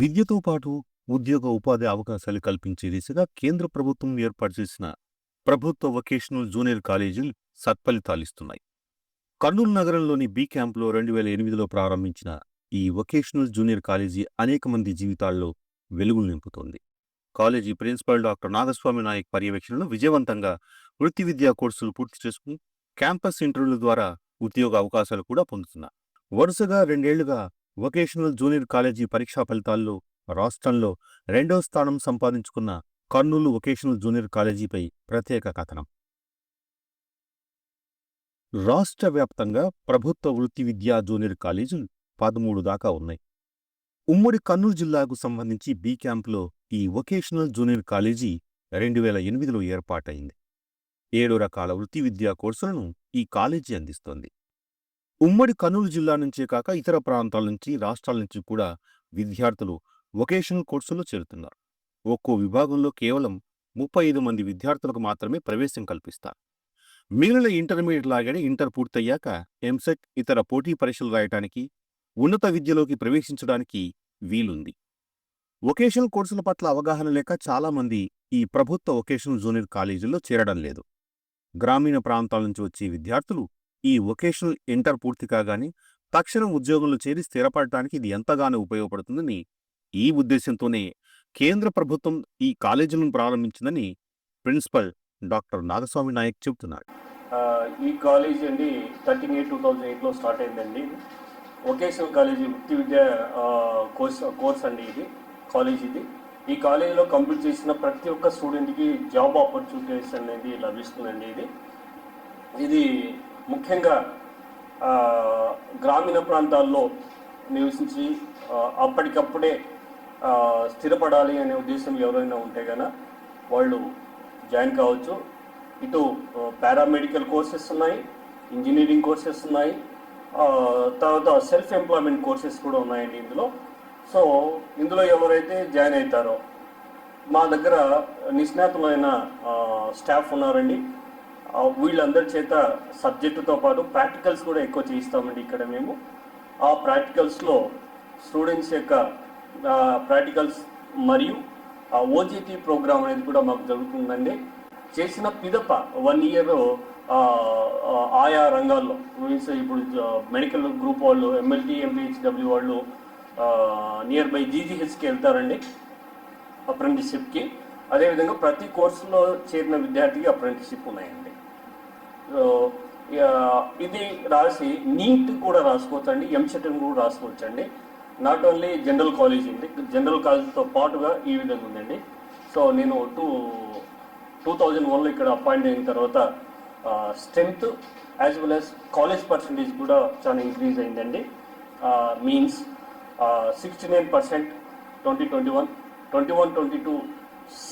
విద్యతో పాటు ఉద్యోగ ఉపాధి అవకాశాలు కల్పించే దిశగా కేంద్ర ప్రభుత్వం ఏర్పాటు చేసిన ప్రభుత్వ వొకేషనల్ జూనియర్ కాలేజీలు సత్ఫలితాలిస్తున్నాయి కర్నూలు నగరంలోని బి క్యాంప్లో రెండు వేల ఎనిమిదిలో ప్రారంభించిన ఈ వొకేషనల్ జూనియర్ కాలేజీ అనేక మంది జీవితాల్లో వెలుగులు నింపుతోంది. College principal doctor Nagaswamy Naik పర్యవేక్షణలో విజయవంతంగా వృత్తి విద్యా కోర్సులు పూర్తి చేసుకుని క్యాంపస్ ఇంటర్వ్యూల ద్వారా ఉద్యోగ అవకాశాలు కూడా పొందుతున్నారు. వరుసగా రెండేళ్ళుగా వొకేషనల్ జూనియర్ కాలేజీ పరీక్షా ఫలితాల్లో రాష్ట్రంలో రెండో స్థానం సంపాదించుకున్న కర్నూలు వొకేషనల్ జూనియర్ కాలేజీపై ప్రత్యేక కథనం. రాష్ట్ర వ్యాప్తంగా ప్రభుత్వ వృత్తి విద్యా జూనియర్ కాలేజీలు పదమూడు దాకా ఉన్నాయి. ఉమ్మడి కర్నూలు జిల్లాకు సంబంధించి బి క్యాంప్లో ఈ వొకేషనల్ జూనియర్ కాలేజీ రెండు వేల ఎనిమిదిలో ఏర్పాటైంది ఏడు రకాల వృత్తి విద్యా కోర్సులను ఈ కాలేజీ అందిస్తోంది. ఉమ్మడి కర్నూలు జిల్లా నుంచే కాక ఇతర ప్రాంతాల నుంచి రాష్ట్రాల నుంచి కూడా విద్యార్థులు వొకేషనల్ కోర్సుల్లో చేరుతున్నారు. ఒక్కో విభాగంలో కేవలం ముప్పై ఐదు మంది విద్యార్థులకు మాత్రమే ప్రవేశం కల్పిస్తారు. మిగిలిన ఇంటర్మీడియట్ లాగానే ఇంటర్ పూర్తయ్యాక ఎంసెట్ ఇతర పోటీ పరీక్షలు రాయటానికి ఉన్నత విద్యలోకి ప్రవేశించడానికి వీలుంది. వొకేషనల్ కోర్సుల పట్ల అవగాహన లేక చాలామంది ఈ ప్రభుత్వ వొకేషనల్ జూనియర్ కాలేజీల్లో చేరడం లేదు. గ్రామీణ ప్రాంతాల నుంచి వచ్చే విద్యార్థులు ఈ వొకేషనల్ ఇంటర్ పూర్తి కాగానే తక్షణం ఉద్యోగంలో చేరి స్థిరపడటానికి ఇది ఎంతగానో ఉపయోగపడుతుందని ఈ ఉద్దేశంతోనే కేంద్ర ప్రభుత్వం ఈ కాలేజీలను ప్రారంభించిందని ప్రిన్సిపల్ డాక్టర్ నాగస్వామి నాయక్ చెబుతున్నారు. ఈ కాలేజ్ అండి థర్టీన్ ఎయిట్ టూ థౌజండ్ ఎయిట్లో స్టార్ట్ అయిందండి. వొకేషనల్ కాలేజీ వృత్తి విద్య కోర్స్ కోర్స్ అండి ఇది కాలేజ్ ఇది. ఈ కాలేజీలో కంప్లీట్ చేసిన ప్రతి ఒక్క స్టూడెంట్కి జాబ్ ఆపర్చునిటీస్ అనేది లభిస్తుందండి ఇది. ఇది ముఖ్యంగా గ్రామీణ ప్రాంతాల్లో నివసించి అప్పటికప్పుడే స్థిరపడాలి అనే ఉద్దేశం ఎవరైనా ఉంటే కనుక వాళ్ళు జాయిన్ కావచ్చు. ఇటు పారామెడికల్ కోర్సెస్ ఉన్నాయి ఇంజనీరింగ్ కోర్సెస్ ఉన్నాయి తర్వాత సెల్ఫ్ ఎంప్లాయ్మెంట్ కోర్సెస్ కూడా ఉన్నాయండి ఇందులో. సో ఇందులో ఎవరైతే జాయిన్ అవుతారో మా దగ్గర నిష్ణాతులైన స్టాఫ్ ఉన్నారండి. వీళ్ళందరి చేత సబ్జెక్టుతో పాటు ప్రాక్టికల్స్ కూడా ఎక్కువ చేయిస్తామండి ఇక్కడ మేము. ఆ ప్రాక్టికల్స్లో స్టూడెంట్స్ యొక్క ప్రాక్టికల్స్ మరియు ఆ ఓజీటీ ప్రోగ్రామ్ అనేది కూడా మాకు జరుగుతుందండి. చేసిన పిదప వన్ ఇయర్ ఆయా రంగాల్లో మీన్స్ ఇప్పుడు మెడికల్ గ్రూప్ వాళ్ళు ఎంఎల్టీ ఎంపీహెచ్డబ్ల్యూ వాళ్ళు నియర్ బై జీజీహెచ్కి వెళ్తారండి అప్రెంటిస్షిప్కి అదేవిధంగా ప్రతి కోర్సులో చేరిన విద్యార్థికి అప్రెంటిస్షిప్ ఉన్నాయండి. ఇది రాసి నీట్ కూడా రాసుకోవచ్చు అండి ఎంసెట్ కూడా రాసుకోవచ్చు అండి నాట్ ఓన్లీ జనరల్ కాలేజ్ ఉంది జనరల్ కాలేజ్తో పాటుగా ఈ విధంగా ఉందండి. సో నేను టూ టూ థౌజండ్ వన్లో ఇక్కడ అపాయింట్ అయిన తర్వాత strength as well as college percentage కూడా చాలా ఇంక్రీజ్ అయిందండి. Means sixty nine percent twenty twenty one twenty one twenty two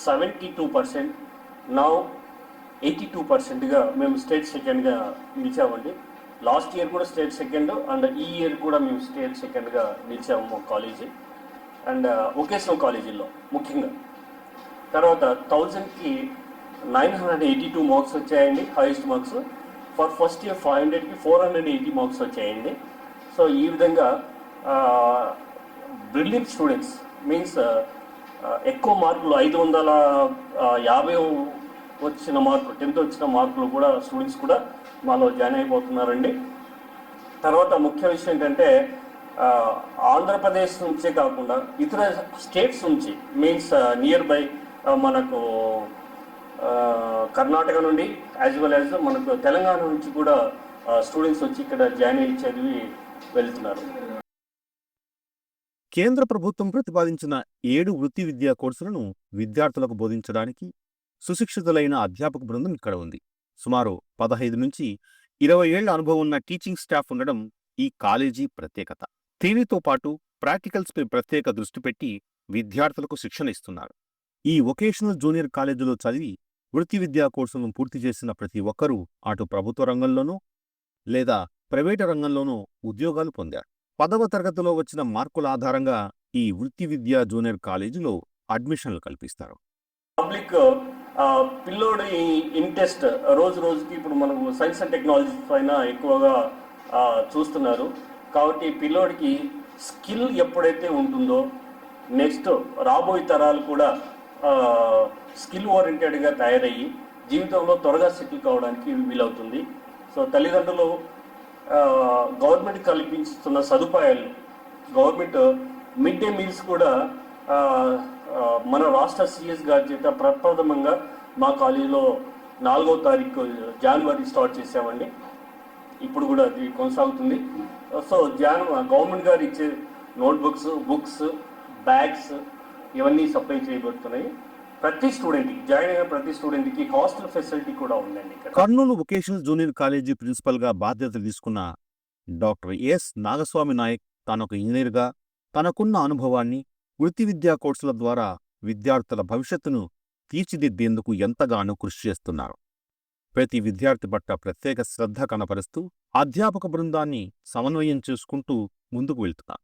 seventy two percent now eighty two పర్సెంట్గా మేము స్టేట్ సెకండ్గా నిలిచామండి. లాస్ట్ ఇయర్ కూడా స్టేట్ సెకండ్ అండ్ ఈ ఇయర్ కూడా మేము స్టేట్ సెకండ్గా నిలిచాము మా కాలేజీ. అండ్ వొకేషనల్ కాలేజీలో ముఖ్యంగా. తర్వాత థౌజండ్కి nine hundred eighty two marks వచ్చాయండి highest marks. For first year five హండ్రెడ్కి ఫోర్ హండ్రెడ్ ఎయిటీ మార్క్స్ వచ్చాయండి. సో ఈ విధంగా బ్రిలియంట్ స్టూడెంట్స్ మీన్స్ ఎక్కువ మార్కులు ఐదు వందల యాభై వచ్చిన మార్కులు టెన్త్ వచ్చిన మార్కులు కూడా స్టూడెంట్స్ కూడా మాలో జాయిన్ అయిపోతున్నారండి. తర్వాత ముఖ్య విషయం ఏంటంటే ఆంధ్రప్రదేశ్ నుంచే కాకుండా ఇతర స్టేట్స్ నుంచి మీన్స్ నియర్ బై మనకు కర్ణాటక నుండి యాజ్ వెల్ యాజ్ మనకు తెలంగాణ నుంచి కూడా స్టూడెంట్స్ వచ్చి ఇక్కడ జాయిన్ అయ్యి చదివి వెళ్తున్నారు. కేంద్ర ప్రభుత్వం ప్రతిపాదించిన ఏడు వృత్తి విద్యా కోర్సులను విద్యార్థులకు బోధించడానికి సుశిక్షితులైన అధ్యాపక బృందం ఇక్కడ ఉంది. సుమారు పదహైదు నుంచి ఇరవై ఏళ్ళ అనుభవం ఉన్న టీచింగ్ స్టాఫ్ ఉండడం ఈ కాలేజీ ప్రత్యేకత. థీరీతో పాటు ప్రాక్టికల్స్పై ప్రత్యేక దృష్టి పెట్టి విద్యార్థులకు శిక్షణ ఇస్తున్నారు. ఈ వొకేషనల్ జూనియర్ కాలేజీలో చదివి వృత్తి విద్యా కోర్సులను పూర్తి చేసిన ప్రతి ఒక్కరూ అటు ప్రభుత్వ రంగంలోనూ లేదా ప్రైవేటు రంగంలోనూ ఉద్యోగాలు పొందారు. పదవ తరగతిలో వచ్చిన మార్కుల ఆధారంగా ఈ వృత్తి విద్యా జూనియర్ కాలేజీలో అడ్మిషన్లు కల్పిస్తారు. పబ్లిక్ పిల్లోడి ఇంట్రెస్ట్ రోజు రోజుకి ఇప్పుడు మనకు సైన్స్ అండ్ టెక్నాలజీ పైన ఎక్కువగా చూస్తున్నారు. కాబట్టి పిల్లోడికి స్కిల్ ఎప్పుడైతే ఉంటుందో నెక్స్ట్ రాబోయే తరాలు కూడా స్కిల్ ఓరియంటెడ్గా తయారయ్యి జీవితంలో త్వరగా సెటిల్ కావడానికి వీలవుతుంది. సో తల్లిదండ్రులు గవర్నమెంట్ కల్పిస్తున్న సదుపాయాలు గవర్నమెంట్ మిడ్ డే మీల్స్ కూడా మన రాష్ట్ర సిఎస్ గారి చేత ప్రప్రథమంగా మా కాలేజీలో నాలుగో తారీఖు జనవరి స్టార్ట్ చేసామండి ఇప్పుడు కూడా అది కొనసాగుతుంది. సో జాన్ గవర్నమెంట్ గారు ఇచ్చే నోట్బుక్స్ బుక్స్ బ్యాగ్స్ ఇవన్నీ సప్లై చేయబడుతున్నాయి. ప్రతి స్టూడెంట్కి జాయిన్ అయిన ప్రతి స్టూడెంట్కి హాస్టల్ ఫెసిలిటీ కూడా ఉందండి కర్నూలు వొకేషనల్ జూనియర్ కాలేజీ ప్రిన్సిపల్గా బాధ్యతలు తీసుకున్న డాక్టర్ ఎస్. నాగస్వామి నాయక్ తానొక ఇంజనీర్గా తనకున్న అనుభవాన్ని వృత్తి విద్యా కోర్సుల ద్వారా విద్యార్థుల భవిష్యత్తును తీర్చిదిద్దేందుకు ఎంతగానో కృషి చేస్తున్నారు. ప్రతి విద్యార్థి పట్ల ప్రత్యేక శ్రద్ధ కనపరుస్తూ అధ్యాపక బృందాన్ని సమన్వయం చేసుకుంటూ ముందుకు వెళ్తున్నారు.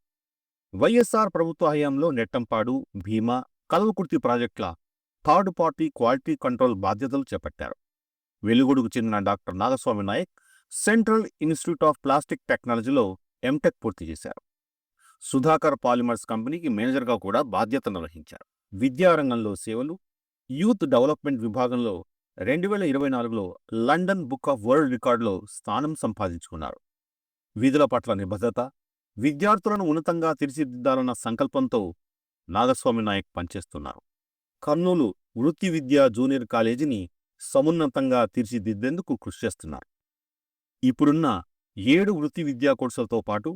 వైఎస్ఆర్ ప్రభుత్వ హయాంలో నెట్టంపాడు భీమా కల్వకుర్తి ప్రాజెక్టుల థర్డ్ పార్టీ క్వాలిటీ కంట్రోల్ బాధ్యతలు చేపట్టారు. వెలుగుడుకు చెందిన doctor Nagaswamy Naik central institute of plastic టెక్నాలజీలో ఎంటెక్ పూర్తి చేశారు. సుధాకర్ పాలిమర్స్ కంపెనీకి మేనేజర్గా కూడా బాధ్యత నిర్వహించారు విద్యారంగంలో సేవలు యూత్ డెవలప్మెంట్ విభాగంలో రెండు వేల ఇరవై నాలుగులో లండన్ బుక్ ఆఫ్ వరల్డ్ రికార్డులో స్థానం సంపాదించుకున్నారు. విధుల పట్ల నిబద్ధత విద్యార్థులను ఉన్నతంగా తీర్చిదిద్దాలన్న సంకల్పంతో నాగస్వామి నాయక్ పనిచేస్తున్నారు. కర్నూలు వృత్తి విద్యా జూనియర్ కాలేజీని సమున్నతంగా తీర్చిదిద్దేందుకు కృషి చేస్తున్నారు. ఇప్పుడున్న ఏడు వృత్తి విద్యా కోర్సులతో పాటు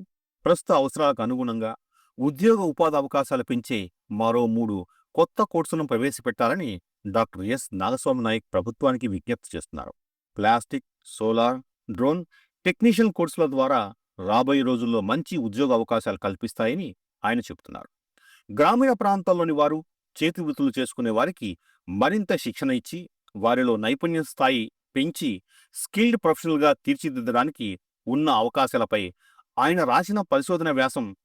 ప్రస్తుత అవసరాలకు అనుగుణంగా ఉద్యోగ ఉపాధి అవకాశాలు పెంచే మరో మూడు కొత్త కోర్సులను ప్రవేశపెట్టాలని డాక్టర్ ఎస్. నాగస్వామి నాయక్ ప్రభుత్వానికి విజ్ఞప్తి చేస్తున్నారు. ప్లాస్టిక్ సోలార్ డ్రోన్ టెక్నీషియన్ కోర్సుల ద్వారా రాబోయే రోజుల్లో మంచి ఉద్యోగ అవకాశాలు కల్పిస్తాయని ఆయన చెబుతున్నారు. గ్రామీణ ప్రాంతాల్లోని వారు చేతి వృత్తులు చేసుకునే వారికి మరింత శిక్షణ ఇచ్చి వారిలో నైపుణ్య స్థాయి పెంచి స్కిల్డ్ ప్రొఫెషనల్గా తీర్చిదిద్దడానికి ఉన్న అవకాశాలపై ఆయన రాసిన పరిశోధన వ్యాసం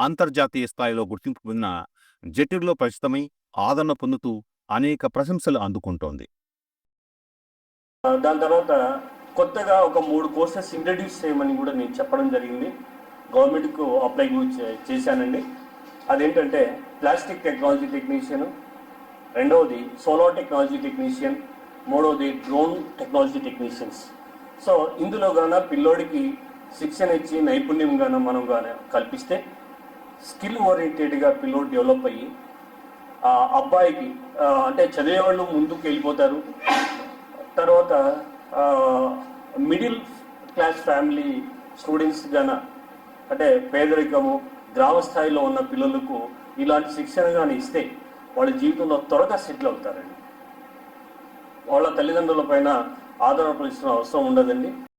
అంతర్జాతీయ స్థాయిలో గుర్తింపు పొందిన జట్టులో ప్రస్తుతమై ఆదరణ పొందుతూ అనేక ప్రశంసలు అందుకుంటోంది. దాని తర్వాత కొత్తగా ఒక మూడు కోర్సెస్ ఇంట్రడ్యూస్ చేయమని కూడా నేను చెప్పడం జరిగింది. గవర్నమెంట్కు అప్లై చే- చేశానండి. అదేంటంటే ప్లాస్టిక్ టెక్నాలజీ టెక్నీషియన్. రెండవది సోలార్ టెక్నాలజీ టెక్నీషియన్. మూడవది డ్రోన్ టెక్నాలజీ టెక్నీషియన్స్. సో ఇందులో గాన పిల్లోడికి శిక్షణ ఇచ్చి నైపుణ్యం గాన మనం గాన కల్పిస్తే స్కిల్ ఓరియంటెడ్గా పిల్లోడు డెవలప్ అయ్యి ఆ అబ్బాయికి అంటే చదివేవాళ్ళు ముందుకు వెళ్ళిపోతారు. తర్వాత మిడిల్ క్లాస్ ఫ్యామిలీ స్టూడెంట్స్ గాన అంటే పేదరికము గ్రామ స్థాయిలో ఉన్న పిల్లలకు ఇలాంటి శిక్షణ కానీ ఇస్తే వాళ్ళ జీవితంలో త్వరగా సెటిల్ అవుతారండి. వాళ్ళ తల్లిదండ్రుల పైన ఆధారపడిస్తున్న అవసరం ఉండదండి.